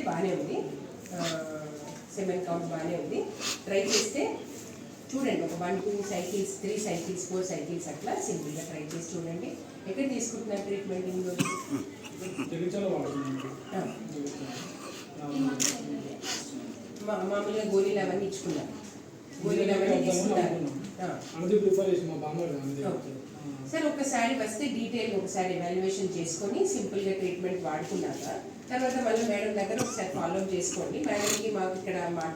అయితే బాగానే ఉంది సెవెన్ కౌంట్ బాగానే ఉంది. ట్రై చేస్తే చూడండి ఒక one two cycles three cycles four cycles అట్లా సింపుల్గా ట్రై చేసి చూడండి. ఎక్కడ తీసుకుంటున్నారు ట్రీట్మెంట్ మామూలుగా గోళీలు అవన్నీ ఇచ్చుకున్నారు. గోళీలు అవన్నీ తీసుకున్నారు. సార్ ఒకసారి వస్తే డీటెయిల్ ఒకసారి ఎవాల్యుయేషన్ చేసుకొని సింపుల్గా ట్రీట్మెంట్ వాడుకున్నాక తర్వాత మళ్ళీ మేడం దగ్గర ఒకసారి ఫాలో అప్ చేసుకోండి. మేడంకి మాకు ఇక్కడ మా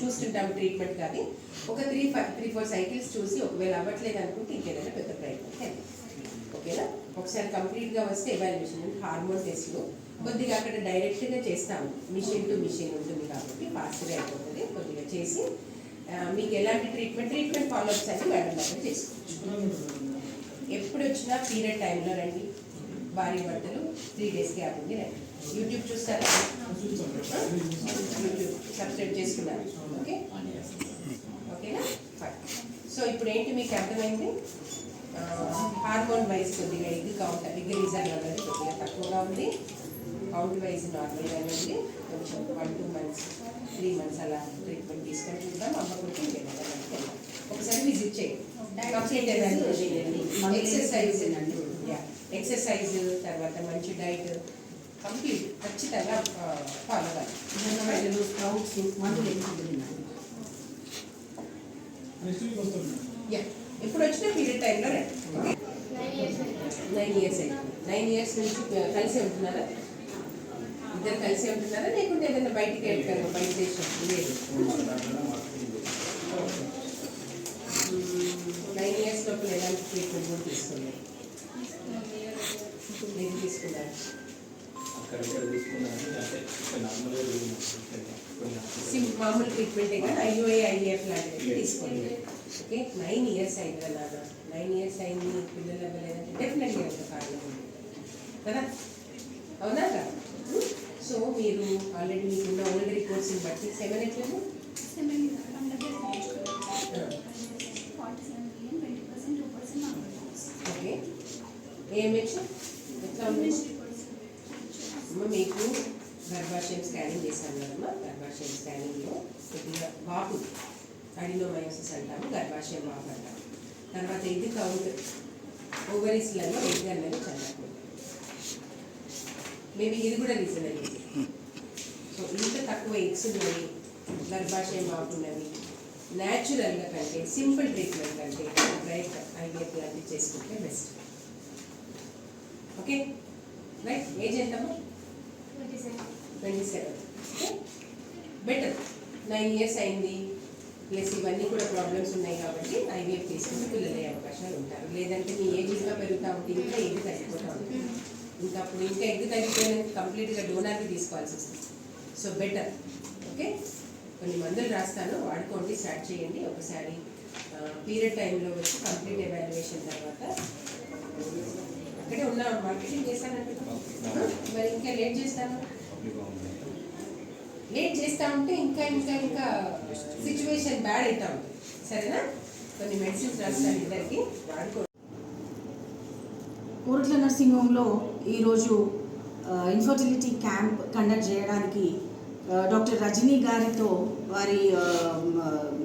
చూస్తుంటాం ట్రీట్మెంట్ కానీ. ఒక three five three four cycles చూసి ఒకవేళ అవ్వట్లేదు అనుకుంటే ఇంకేదైనా పెద్ద ప్రయత్నం ఓకేనా? ఒకసారి కంప్లీట్గా వస్తే ఎవాల్యుయేషన్ అంటే హార్మోన్ టెస్ట్లు కొద్దిగా అక్కడ డైరెక్ట్గా చేస్తాము. మిషన్ టు మిషన్ ఉంటుంది కాబట్టి ఫాస్ట్గా అయిపోతుంది. కొద్దిగా చేసి మీకు ఎలాంటి ట్రీట్మెంట్ ట్రీట్మెంట్ ఫాలోఅప్స్ అని మేడం దగ్గర చేసుకోవచ్చు ఎప్పుడు వచ్చినా పీరియడ్ టైంలో రండి. భారీ బట్టలు త్రీ డేస్ గ్యాప్ ఉంది రండి. యూట్యూబ్ చూస్తారా సబ్స్క్రైబ్ చేసుకున్నారు ఓకే ఓకేనా సో ఇప్పుడు ఏంటి మీకు అర్థమైంది? హార్మోన్ వైజ్ కొద్దిగా ఎగ్ కౌంట్ ఎగ్ రిజర్వ్ అనేది కొద్దిగా తక్కువగా ఉంది. కౌంట్ వైజ్ నార్మల్గానే ఉంది. కొంచెం one two months three months అలా ట్రీట్మెంట్ తీసుకొని చూద్దాం. మనకి వెళ్దాం. ఒకసారి విజిట్ చేయండి. కంప్లీట్ ఎక్సర్సైజ్ ఎక్సర్సైజ్ తర్వాత మంచి డైట్ కంప్లీట్ ఖచ్చితంగా ఫాలో అవ్వాలి. స్ప్రౌట్స్ మందులు ఎక్కువ ఇప్పుడు వచ్చిన పీరియడ్ టైంలో రండి. నైన్ ఇయర్స్ అయింది. నైన్ ఇయర్స్ నుంచి కలిసి ఉంటున్నారా? ఇద్దరు కలిసి ఉంటున్నారా? లేకుంటే ఏదైనా బయటికి వెళ్తారు బయట దేశం లేదు. నైన్ ఇయర్స్ లోపల ఎలాంటి ట్రీట్మెంట్ కూడా తీసుకోలేదు. నేను తీసుకున్నాను. మామూలు ట్రీట్మెంటే కానీ ఐఓఏ ఐఎఫ్ లాంటివి తీసుకోండి. ఓకే? నైన్ ఇయర్స్ అయింది కదా నైన్ ఇయర్స్ అయింది పిల్లలు అవ్వలేదంటే డెఫినెట్గా ఒక కారణం ఉంది. కదా? అవునా కదా? Hmm? సో మీరు ఆల్రెడీ మీకున్న ఓల్డ్ రిపోర్ట్స్ని బట్టి సెవెన్ ఎట్లేదు సెవెన్ ఏఎంహెచ్ ఎట్లా ఉంది అమ్మ మీకు గర్భాశయం స్కానింగ్ చేశాను కదమ్మా గర్భాశయం స్కానింగ్లో కొద్దిగా వాపు అడినోమయోసిస్ వాపు అంటాము తర్వాత ఇది కౌంట్. ఓవరీస్లలో అనేది చల్లకుండా మేబీ ఇది కూడా రీజన్ అయ్యింది సో ఇంత తక్కువ ఎగ్స్ ఉన్నాయి గర్భాశయం వాపు ఉన్నవి న్యాచురల్గా కంటే సింపుల్ ట్రీట్మెంట్ కంటే రైట్ ఐవిఎఫ్ లాంటివి చేసుకుంటే బెస్ట్ ఓకే రైట్ ఏజ్ ఎంతమ్మా? Twenty seven better nine years అయింది. ప్లస్ ఇవన్నీ కూడా ప్రాబ్లమ్స్ ఉన్నాయి కాబట్టి ఐవీఎఫ్ తీసుకుని పిల్లలు అయ్యే అవకాశాలు ఉంటారు. లేదంటే మీ ఏజ్ ఇంకా పెరుగుతూ ఉంటే ఇంకా ఎగ్ తగ్గిపోతూ ఉంటుంది. ఇంకా అప్పుడు ఇంకా ఎగ్ తగ్గిపోయిన కంప్లీట్గా డోనార్కి తీసుకోవాల్సి వస్తుంది. సో బెటర్ ఓకే కొన్ని మందులు రాస్తాను. వాడుకోండి స్టార్ట్ చేయండి. ఒకసారి పీరియడ్ టైంలో వచ్చి కంప్లీట్ ఎవాల్యుయేషన్ తర్వాత అక్కడే ఉన్నా. మార్కెటింగ్ చేస్తానంటే మరి ఇంకా లేట్ చేస్తాను? లేట్ చేస్తా ఉంటే ఇంకా ఇంకా ఇంకా సిచ్యువేషన్ బ్యాడ్ అవుతా ఉంటుంది సరేనా? కొన్ని మెడిసిన్స్ రాస్తాను ఇద్దరికి. వాడుకో కోరట్ల నర్సింగ్ హోమ్లో ఈరోజు ఇన్ఫర్టిలిటీ క్యాంప్ కండక్ట్ చేయడానికి డాక్టర్ రజనీ గారితో వారి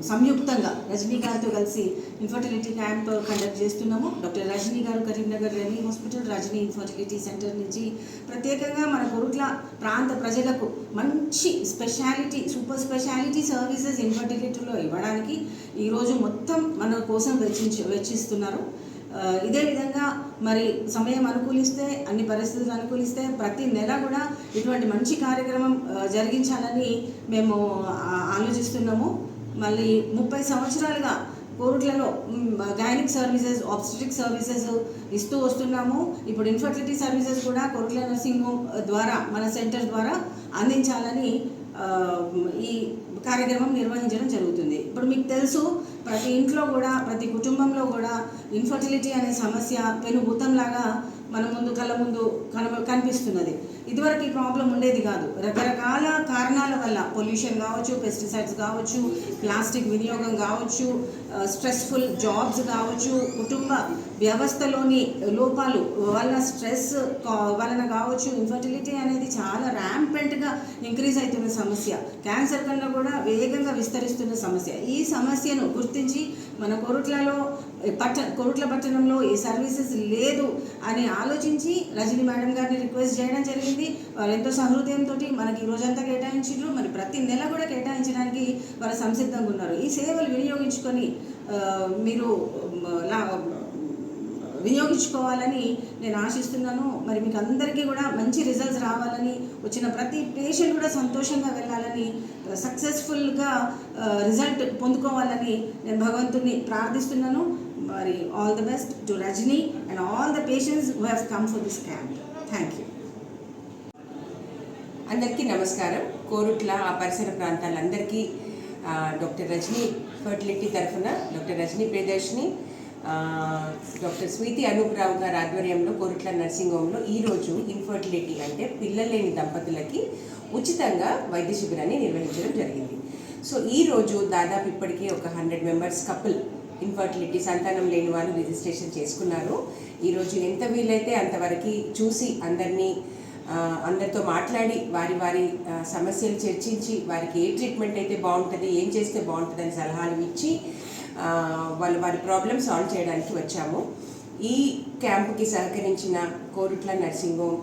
సంయుక్తంగా రజనీ గారితో కలిసి ఇన్ఫర్టిలిటీ క్యాంప్ కండక్ట్ చేస్తున్నాము. డాక్టర్ రజనీ గారు Karimnagar Remi hospital Rajani infertility centre నుంచి ప్రత్యేకంగా మన కొరుట్ల ప్రాంత ప్రజలకు మంచి స్పెషాలిటీ సూపర్ స్పెషాలిటీ సర్వీసెస్ ఇన్ఫర్టిలిటీలో ఇవ్వడానికి ఈరోజు మొత్తం మన కోసం వెచ్చించి వెచ్చిస్తున్నారు. ఇదే విధంగా మరి సమయం అనుకూలిస్తే అన్ని పరిస్థితులు అనుకూలిస్తే ప్రతి నెల కూడా ఇటువంటి మంచి కార్యక్రమం జరిగించాలని మేము ఆలోచిస్తున్నాము. మళ్ళీ ముప్పై సంవత్సరాలుగా కోరుట్లలో గైనిక్ సర్వీసెస్ ఆబ్స్టిక్ సర్వీసెస్ ఇస్తూ వస్తున్నాము. ఇప్పుడు ఇన్ఫర్టిలిటీ సర్వీసెస్ కూడా కోరుట్ల నర్సింగ్ హోమ్ ద్వారా మన సెంటర్ ద్వారా అందించాలని ఈ కార్యక్రమం నిర్వహించడం జరుగుతుంది. ఇప్పుడు మీకు తెలుసు ప్రతి ఇంట్లో కూడా ప్రతి కుటుంబంలో కూడా ఇన్ఫర్టిలిటీ అనే సమస్య పెనుభూతంలాగా మన ముందు కళ్ళ ముందు కన కనిపిస్తున్నది. ఇదివరకు ఈ ప్రాబ్లం ఉండేది కాదు. రకరకాల కారణాల వల్ల పొల్యూషన్ కావచ్చు పెస్టిసైడ్స్ కావచ్చు ప్లాస్టిక్ వినియోగం కావచ్చు స్ట్రెస్ఫుల్ జాబ్స్ కావచ్చు కుటుంబ వ్యవస్థలోని లోపాలు వల్ల స్ట్రెస్ వలన కావచ్చు ఇన్ఫర్టిలిటీ అనేది చాలా ర్యాంపెంట్గా ఇంక్రీజ్ అవుతున్న సమస్య. క్యాన్సర్ కన్నా కూడా వేగంగా విస్తరిస్తున్న సమస్య. ఈ సమస్యను గుర్తించి మన కొరుట్లలో పట్ట కోరుట్ల పట్టణంలో ఈ సర్వీసెస్ లేదు అని ఆలోచించి రజనీ మేడం గారిని రిక్వెస్ట్ చేయడం జరిగింది. వారు ఎంతో సహృదయంతో మనకి ఈ రోజంతా కేటాయించారు మరి ప్రతి నెల కూడా కేటాయించడానికి వారు సంసిద్ధంగా ఉన్నారు. ఈ సేవలు వినియోగించుకొని మీరు వినియోగించుకోవాలని నేను ఆశిస్తున్నాను. మరి మీకు అందరికీ కూడా మంచి రిజల్ట్స్ రావాలని వచ్చిన ప్రతి పేషెంట్ కూడా సంతోషంగా వెళ్ళాలని సక్సెస్ఫుల్గా రిజల్ట్ పొందుకోవాలని నేను భగవంతుని ప్రార్థిస్తున్నాను. మరి all the best to Rajani and all the patients who have come for this camp thank you అందరికీ నమస్కారం. కోరుట్ల ఆ పరిసర ప్రాంతాలందరికీ డాక్టర్ రజనీ ఫర్టిలిటీ తరఫున డాక్టర్ రజనీ ప్రియదర్శిని డాక్టర్ స్వీతి అనూప్రావు గారి ఆధ్వర్యంలో కోరుట్ల నర్సింగ్ హోమ్లో ఈరోజు ఇన్ఫర్టిలిటీ అంటే పిల్లలేని దంపతులకి ఉచితంగా వైద్య శిబిరాన్ని నిర్వహించడం జరిగింది. సో ఈ రోజు దాదాపు ఇప్పటికే ఒక హండ్రెడ్ మెంబర్స్ కపుల్ ఇన్ఫర్టిలిటీ సంతానం లేని వాళ్ళు రిజిస్ట్రేషన్ చేసుకున్నారు. ఈరోజు ఎంత వీలైతే అంతవరకు చూసి అందరినీ అందరితో మాట్లాడి వారి వారి సమస్యలు చర్చించి వారికి ఏ ట్రీట్మెంట్ అయితే బాగుంటుంది ఏం చేస్తే బాగుంటుంది అని సలహాలు ఇచ్చి వాళ్ళు వారి ప్రాబ్లమ్ సాల్వ్ చేయడానికి వచ్చాము. ఈ క్యాంపుకి సహకరించిన Korutla nursing home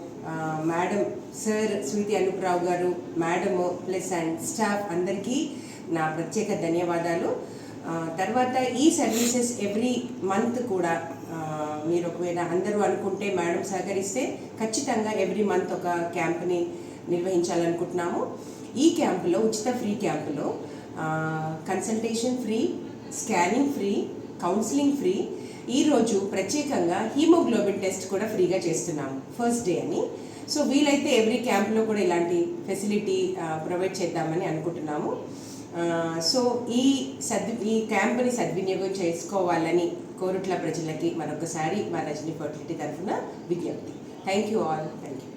madam sir Sweety Anuprao గారు మేడము ప్లస్ అండ్ స్టాఫ్ అందరికీ నా ప్రత్యేక ధన్యవాదాలు. తర్వాత ఈ సర్వీసెస్ ఎవ్రీ మంత్ కూడా మీరు ఒకవేళ అందరూ అనుకుంటే మేడం సహకరిస్తే ఖచ్చితంగా ఎవ్రీ మంత్ ఒక క్యాంప్ని నిర్వహించాలనుకుంటున్నాము. ఈ క్యాంపులో ఉచిత ఫ్రీ క్యాంపులో consultation free scanning free counselling free. ఈరోజు ప్రత్యేకంగా హీమోగ్లోబిన్ టెస్ట్ కూడా ఫ్రీగా చేస్తున్నాము ఫస్ట్ డే అని. సో వీలైతే ఎవ్రీ క్యాంప్లో కూడా ఇలాంటి ఫెసిలిటీ ప్రొవైడ్ చేద్దామని అనుకుంటున్నాము. సో ఈ సద్ ఈ క్యాంప్ని సద్వినియోగం చేసుకోవాలని కోరుట్ల ప్రజలకి మరొకసారి మా రజనీ ఫర్టిలిటీ తరఫున విజ్ఞప్తి. Thank you all thank you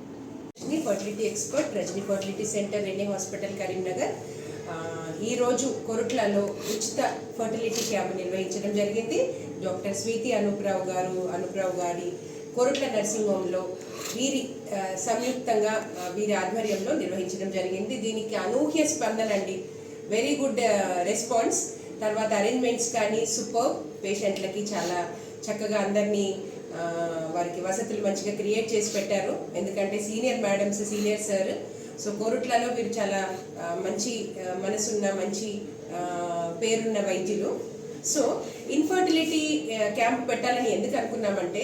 Rajani fertility expert Rajani fertility centre Reni hospital Karimnagar. ఈరోజు కొరుట్లలో ఉచిత ఫర్టిలిటీ క్యాంప్ నిర్వహించడం జరిగింది. డాక్టర్ స్వీతి అనుప్రావు గారు అనుప్రావు గారి కొరుట్ల నర్సింగ్ హోమ్లో వీరి సంయుక్తంగా వీరి ఆధ్వర్యంలో నిర్వహించడం జరిగింది. దీనికి అనూహ్య స్పందన అండి. వెరీ గుడ్ రెస్పాన్స్ తర్వాత అరేంజ్మెంట్స్ కానీ సూపర్ పేషెంట్లకి చాలా చక్కగా అందరినీ వారికి వసతులు మంచిగా క్రియేట్ చేసి పెట్టారు. ఎందుకంటే senior madams senior sir so కోరుట్లలో వీరు చాలా మంచి మనసున్న మంచి పేరున్న వైద్యులు. సో ఇన్ఫర్టిలిటీ క్యాంప్ పెట్టాలని ఎందుకు అనుకున్నామంటే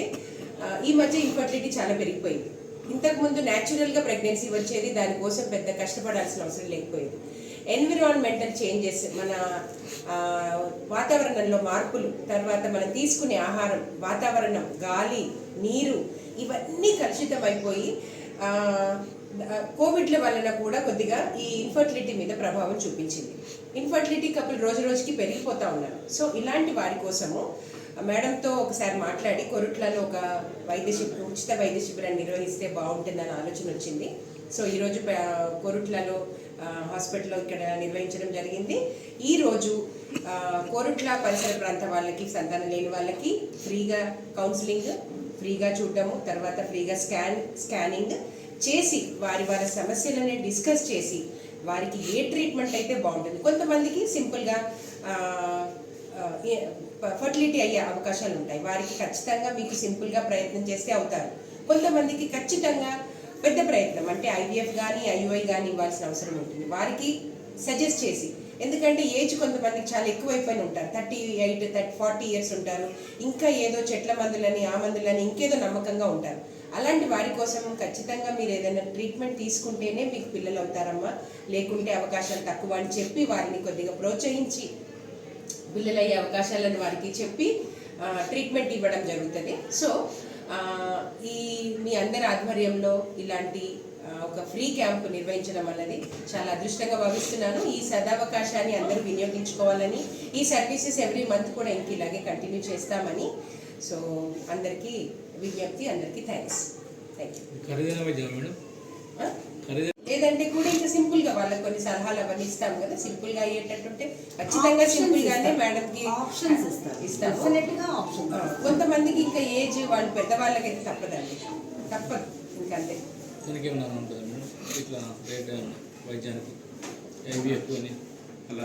ఈ మధ్య ఇన్ఫర్టిలిటీ చాలా పెరిగిపోయింది. ఇంతకుముందు న్యాచురల్గా ప్రెగ్నెన్సీ వచ్చేది దానికోసం పెద్ద కష్టపడాల్సిన అవసరం లేకపోయేది. ఎన్విరాన్మెంటల్ చేంజెస్ మన వాతావరణంలో మార్పులు తర్వాత మనం తీసుకునే ఆహారం వాతావరణం గాలి నీరు ఇవన్నీ కలుషితం అయిపోయి కోవిడ్ల వలన కూడా కొద్దిగా ఈ ఇన్ఫర్టిలిటీ మీద ప్రభావం చూపించింది. ఇన్ఫర్టిలిటీ కపుల్ రోజు రోజుకి పెరిగిపోతూ ఉన్నారు. సో ఇలాంటి వారి కోసము మేడంతో ఒకసారి మాట్లాడి కొరుట్లలో ఒక వైద్య శిబిరం ఉచిత వైద్య శిబిరాన్ని నిర్వహిస్తే బాగుంటుందని ఆలోచన వచ్చింది. సో ఈరోజు కొరుట్లలో హాస్పిటల్లో ఇక్కడ నిర్వహించడం జరిగింది. ఈరోజు కోరుట్ల పరిసర ప్రాంత వాళ్ళకి సంతానం లేని వాళ్ళకి ఫ్రీగా కౌన్సిలింగ్ ఫ్రీగా చూడడము తర్వాత ఫ్రీగా స్కాన్ స్కానింగ్ చేసి వారి వారి సమస్యలని డిస్కస్ చేసి వారికి ఏ ట్రీట్మెంట్ అయితే బాగుంటుంది. కొంతమందికి సింపుల్గా ఫర్టిలిటీ అయ్యే అవకాశాలు ఉంటాయి. వారికి ఖచ్చితంగా మీకు సింపుల్గా ప్రయత్నం చేస్తే అవుతారు. కొంతమందికి ఖచ్చితంగా పెద్ద ప్రయత్నం అంటే ఐవీఎఫ్ కానీ ఐయుఐ కానీ ఇవ్వాల్సిన అవసరం ఉంటుంది. వారికి సజెస్ట్ చేసి ఎందుకంటే ఏజ్ కొంతమందికి చాలా ఎక్కువైపోయిన ఉంటారు. Thirty eight thirty forty years ఉంటారు. ఇంకా ఏదో చెట్ల మందులని ఆ మందులని ఇంకేదో నమ్మకంగా ఉంటారు. అలాంటి వారి కోసం ఖచ్చితంగా మీరు ఏదైనా ట్రీట్మెంట్ తీసుకుంటేనే మీకు పిల్లలు అవుతారమ్మా. లేకుంటే అవకాశాలు తక్కువ అని చెప్పి వారిని కొద్దిగా ప్రోత్సహించి పిల్లలయ్యే అవకాశాలను వారికి చెప్పి ట్రీట్మెంట్ ఇవ్వడం జరుగుతుంది. సో ఈ మీ అందరి ఆధ్వర్యంలో ఇలాంటి ఒక ఫ్రీ క్యాంప్ నిర్వహించడం అన్నది చాలా అదృష్టంగా భావిస్తున్నాను. ఈ సదావకాశాన్ని అందరూ వినియోగించుకోవాలని ఈ సర్వీసెస్ ఎవ్రీ మంత్ కూడా ఇంక ఇలాగే కంటిన్యూ చేస్తామని. సో అందరికీ విజ్ఞప్తి అందరికీ థ్యాంక్స్. లేదంటే కూడా ఇంకా సింపుల్గా వాళ్ళకి కొన్ని సలహాలు అవన్నీ ఇస్తాం కదా. సింపుల్గా అయ్యేటట్టుంటే ఖచ్చితంగా సింపుల్ గానే మేడం కి ఆప్షన్స్ ఇస్తాము. కొంతమందికి ఇంకా ఏజ్ వాళ్ళు పెద్దవాళ్ళకైతే తప్పదండి. తప్పదు. ఇంకంతే. దానికి ఏమైనా ఉంటుందా మేడం. ఇట్లా రేట్ వైద్యానికి అలా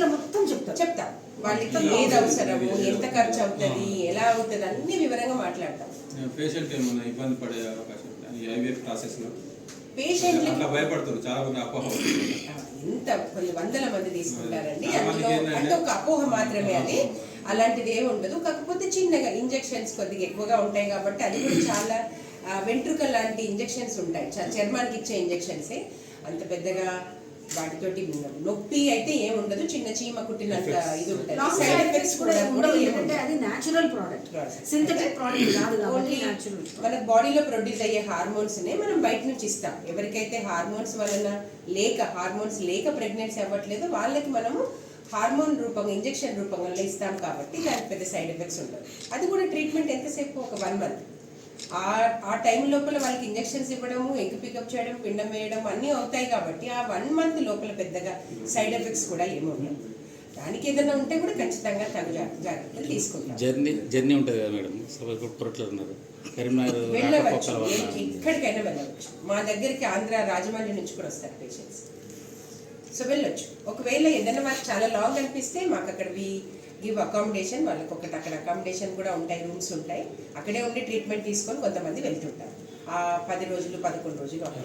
లో మొత్తం చెప్తారు. చెప్తా. వాళ్ళకి ఏది అవసరము ఎంత ఖర్చు అవుతుంది ఎలా అవుతుంది అన్ని వివరంగా మాట్లాడతాం. పేషెంట్ ఏమైనా ఇబ్బంది పడే అవకాశం ఐవీఎఫ్ ప్రాసెస్లో పేషెంట్లకి అట్లా భయపడుతున్నారు చాలా మంది అపోహ అవుతుంది. ఎంత కొన్ని వందల మంది తీసుకుంటారండి. అందులో అంటే ఒక అపోహ మాత్రమే అది. అలాంటిది ఏమి ఉండదు. కాకపోతే చిన్నగా ఇంజెక్షన్స్ కొద్దిగా ఎక్కువగా ఉంటాయి కాబట్టి అది కూడా చాలా వెంట్రుకల్ లాంటి ఇంజెక్షన్స్ ఉంటాయి. చర్మానికి ఇచ్చే ఇంజెక్షన్సే. అంత పెద్దగా వాటితోటి నొప్పి అయితే ఏమి ఉండదు చిన్న చీమ కుట్టినంత ఇది ఉంటుంది. సైడ్ ఎఫెక్ట్స్ కూడా అది ప్రోడక్ట్. సింథటిక్ ప్రోడక్ట్ కాదు ఓన్లీ మన బాడీలో ప్రొడ్యూస్ అయ్యే హార్మోన్స్ నే మనం బయట నుంచి ఇస్తాం. ఎవరికైతే హార్మోన్స్ వలన లేక హార్మోన్స్ లేక ప్రెగ్నెన్సీ అవ్వట్లేదో వాళ్ళకి మనము హార్మోన్ రూపంగా ఇంజెక్షన్ రూపంగా ఇస్తాం కాబట్టి దానికి పెద్ద సైడ్ ఎఫెక్ట్స్ ఉండవు. అది కూడా ట్రీట్మెంట్ ఎంతసేపు? ఒక వన్ మంత్ ఆ టైం లోపల వాళ్ళకి ఇంజెక్షన్స్ ఇవ్వడము ఎగ్ పికప్ చేయడం పిండం వేయడం అన్నీ అవుతాయి కాబట్టి ఆ వన్ మంత్ లోపల పెద్దగా సైడ్ ఎఫెక్ట్స్ కూడా ఏమి ఉండవు. దానికి ఏదైనా ఉంటే కూడా ఖచ్చితంగా తగు జాగ్రత్తలు తీసుకుంటాం. జర్నీ జర్నీ ఉంటుంది కదా మేడం? పురట్లో ఉన్నారు. కరీంనగర్ ఎక్కడికైనా వెళ్ళవచ్చు. మా దగ్గరికి ఆంధ్ర రాజమండ్రి నుంచి కూడా వస్తారు పేషెంట్స్ సో వెళ్ళొచ్చు. ఒకవేళ ఏదైనా వాళ్ళకి చాలా లాంగ్ అనిపిస్తే మాకు అక్కడ వి గివ్ అకామిడేషన్ వాళ్ళకి ఒకటి అక్కడ అకామిడేషన్ కూడా ఉంటాయి రూమ్స్ ఉంటాయి. అక్కడే ఉండి ట్రీట్మెంట్ తీసుకొని కొంతమంది వెళ్తుంటారు. ఆ పది రోజులు పదకొండు రోజులు అక్కడ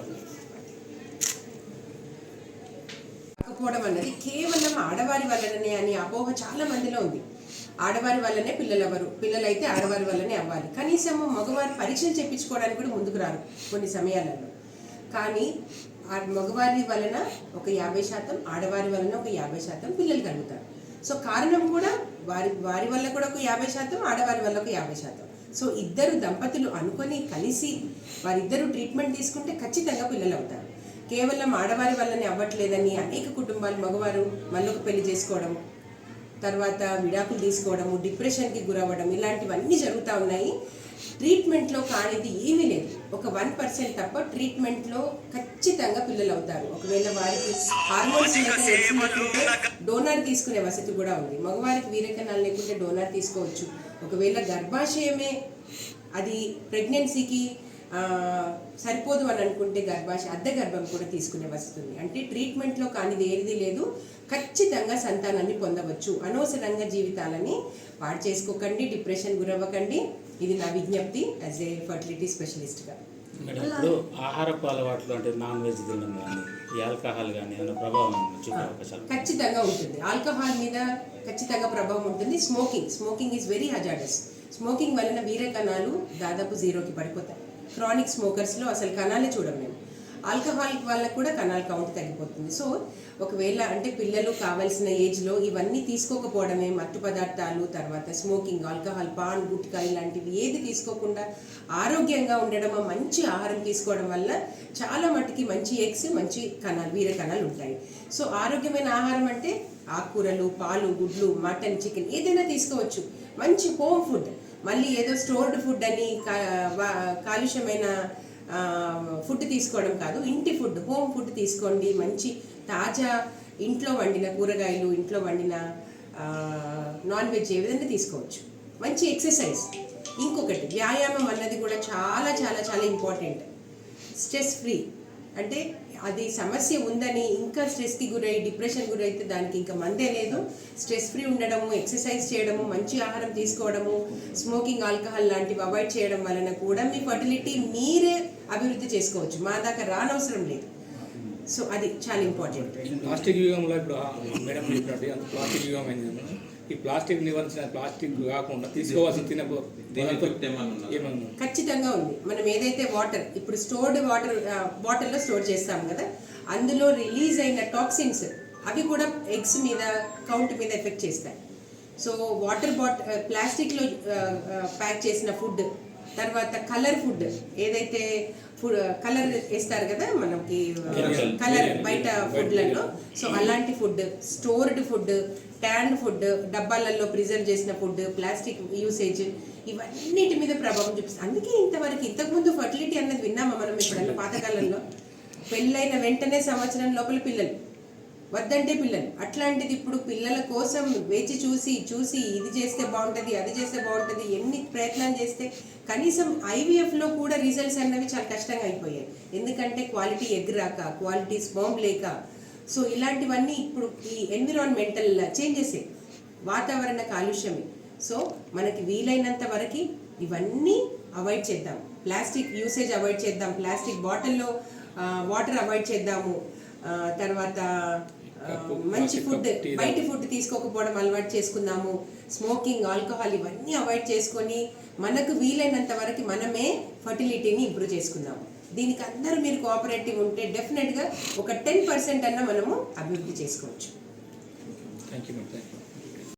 కాకపోవడం అన్నది కేవలం ఆడవారి వల్లనే అని అపోహ చాలా మందిలో ఉంది. ఆడవారి వల్లనే పిల్లలు అవ్వరు పిల్లలైతే ఆడవారి వల్లనే అవ్వాలి. కనీసం మగవారు పరీక్షలు చేయించుకోవడానికి కూడా ముందుకు రారు కొన్ని సమయాలలో. కానీ ఆ మగవారి వలన ఒక యాభై శాతం ఆడవారి వలన ఒక యాభై శాతం పిల్లలు కలుగుతారు. సో కారణం కూడా వారి వారి వల్ల కూడా ఒక యాభై శాతం ఆడవారి వల్ల ఒక యాభై శాతం. సో ఇద్దరు దంపతులు అనుకొని కలిసి వారిద్దరూ ట్రీట్మెంట్ తీసుకుంటే ఖచ్చితంగా పిల్లలు అవుతారు. కేవలం ఆడవారి వల్లనే అవ్వట్లేదని అనేక కుటుంబాలు మగవారు మళ్ళొక పెళ్ళి చేసుకోవడం తర్వాత విడాకులు తీసుకోవడము డిప్రెషన్కి గురవ్వడం ఇలాంటివన్నీ జరుగుతూ ఉన్నాయి. ట్రీట్మెంట్లో కానిది ఏమీ లేదు. ఒక వన్ పర్సెంట్ తప్ప ట్రీట్మెంట్లో ఖచ్చితంగా పిల్లలు అవుతారు ఒకవేళ వారికి హార్మోన్స్ లేకుంటే డోనార్ తీసుకునే వసతి కూడా ఉంది. మగవారికి వీరకణాలు లేకుంటే డోనార్ తీసుకోవచ్చు. ఒకవేళ గర్భాశయమే అది ప్రెగ్నెన్సీకి సరిపోదు అని అనుకుంటే గర్భాశయ అద్దె గర్భం కూడా తీసుకునే వసతి ఉంది. అంటే ట్రీట్మెంట్లో కానిది ఏది లేదు. ఖచ్చితంగా సంతానాన్ని పొందవచ్చు. అనవసరంగా జీవితాలని పాడు చేసుకోకండి డిప్రెషన్ గురవ్వకండి. ఇది నా విజ్ఞప్తి యాజ్ ఏ ఫర్టిలిటీ స్పెషలిస్ట్గా. ఇప్పుడు ఆహారపు అలవాట్లు అంటే నాన్ వెజ్ తినడం కానీ ఈ ఆల్కహాల్ కానీ ఏమైనా ప్రభావం చూపే అవకాశాలు ఖచ్చితంగా ఉంటుంది. ఆల్కహాల్ మీద ఖచ్చితంగా ప్రభావం ఉంటుంది. Smoking smoking is very hazardous. Smoking వలన వీర కణాలు దాదాపు జీరోకి పడిపోతాయి. క్రానిక్ స్మోకర్స్లో అసలు కణాలే చూడం మేము. ఆల్కహాల్ వల్ల కూడా కణాల కౌంట్ తగ్గిపోతుంది. సో ఒకవేళ అంటే పిల్లలు కావాల్సిన ఏజ్లో ఇవన్నీ తీసుకోకపోవడమే మత్తు పదార్థాలు తర్వాత స్మోకింగ్ ఆల్కహాల్ పాన్ గుట్కా ఇలాంటివి ఏది తీసుకోకుండా ఆరోగ్యంగా ఉండడం మంచి ఆహారం తీసుకోవడం వల్ల చాలా మట్టుకి మంచి ఎగ్స్ మంచి కణాలు వీర కణాలు ఉంటాయి. సో ఆరోగ్యమైన ఆహారం అంటే ఆకుకూరలు పాలు గుడ్లు మటన్ చికెన్ ఏదైనా తీసుకోవచ్చు. మంచి హోమ్ ఫుడ్. మళ్ళీ ఏదో స్టోర్డ్ ఫుడ్ అని కాలుష్యమైన ఫుడ్ తీసుకోవడం కాదు ఇంటి ఫుడ్ హోమ్ ఫుడ్ తీసుకోండి మంచి తాజా ఇంట్లో వండిన కూరగాయలు ఇంట్లో వండిన నాన్ వెజ్ ఏ విధంగా తీసుకోవచ్చు. మంచి ఎక్సర్సైజ్ ఇంకొకటి వ్యాయామం అన్నది కూడా చాలా చాలా చాలా ఇంపార్టెంట్ స్ట్రెస్ ఫ్రీ అంటే అది సమస్య ఉందని ఇంకా స్ట్రెస్కి గురై డిప్రెషన్ గురైతే దానికి ఇంకా మందే లేదు. స్ట్రెస్ ఫ్రీ ఉండడము ఎక్సర్సైజ్ చేయడము మంచి ఆహారం తీసుకోవడము స్మోకింగ్ ఆల్కహాల్ లాంటివి అవాయిడ్ చేయడం వలన కూడా మీ ఫర్టిలిటీ మీరే అభివృద్ధి చేసుకోవచ్చు. మా దాకా రానవసరం లేదు. సో అది చాలా ఇంపార్టెంట్. ప్లాస్టిక్ యుగంలో ఇప్పుడు మేడం ప్లాస్టిక్ యుగం అయింది. ఈ ప్లాస్టిక్ నివారించిన ప్లాస్టిక్ కాకుండా తీసుకోవాల్సిన తినే దీని ఎఫెక్ట్ ఏమన్నా ఉందా? ఏమన్నా ఖచ్చితంగా ఉంది. మనం ఏదైతే వాటర్ ఇప్పుడు స్టోర్డ్ వాటర్ బాటిల్లో స్టోర్ చేస్తాం కదా అందులో రిలీజ్ అయిన టాక్సిన్స్ అవి కూడా ఎగ్స్ మీద కౌంట్ మీద ఎఫెక్ట్ చేస్తాయి. సో వాటర్ బాట్ ప్లాస్టిక్లో ప్యాక్ చేసిన ఫుడ్ తర్వాత కలర్ ఫుడ్ ఏదైతే ఫుడ్ కలర్ వేస్తారు కదా మనకి. కలర్ బయట ఫుడ్లలో. సో అలాంటి food stored food tin food డబ్బాలలో ప్రిజర్వ్ చేసిన ఫుడ్ ప్లాస్టిక్ యూసేజ్ ఇవన్నిటి మీద ప్రభావం చూపిస్తుంది. అందుకే ఇంతవరకు ఇంతకుముందు ఫర్టిలిటీ అన్నది విన్నామా మనం ఎప్పుడన్నా? పాతకాలంలో? పెళ్ళైన వెంటనే సంవత్సరం లోపల పిల్లలు. వద్దంటే పిల్లలు. అట్లాంటిది ఇప్పుడు పిల్లల కోసం వేచి చూసి చూసి ఇది చేస్తే బాగుంటుంది అది చేస్తే బాగుంటుంది ఎన్ని ప్రయత్నాలు చేస్తే కనీసం ఐవీఎఫ్లో కూడా రిజల్ట్స్ అన్నవి చాలా కష్టంగా అయిపోయాయి. ఎందుకంటే క్వాలిటీ ఎగ్ రాక క్వాలిటీ స్పామ్ లేక. సో ఇలాంటివన్నీ ఇప్పుడు ఈ ఎన్విరాన్మెంటల్ చేంజెస్ వాతావరణ కాలుష్యమే. సో మనకి వీలైనంత వరకు ఇవన్నీ అవాయిడ్ చేద్దాం. ప్లాస్టిక్ యూసేజ్ అవాయిడ్ చేద్దాం. ప్లాస్టిక్ బాటిల్లో వాటర్ అవాయిడ్ చేద్దాము. తర్వాత మంచి ఫుడ్ బయట. ఫుడ్ తీసుకోకపోవడం అలవాటు చేసుకుందాము. స్మోకింగ్ ఆల్కహాల్ ఇవన్నీ అవాయిడ్ చేసుకొని మనకు వీలైనంత వరకు మనమే ఫర్టిలిటీని ఇంప్రూవ్ చేసుకుందాము. దీనికి అందరూ మీరు కోఆపరేటివ్ ఉంటే డెఫినెట్గా ఒక టెన్ పర్సెంట్ అన్న మనము అభివృద్ధి చేసుకోవచ్చు. Thank you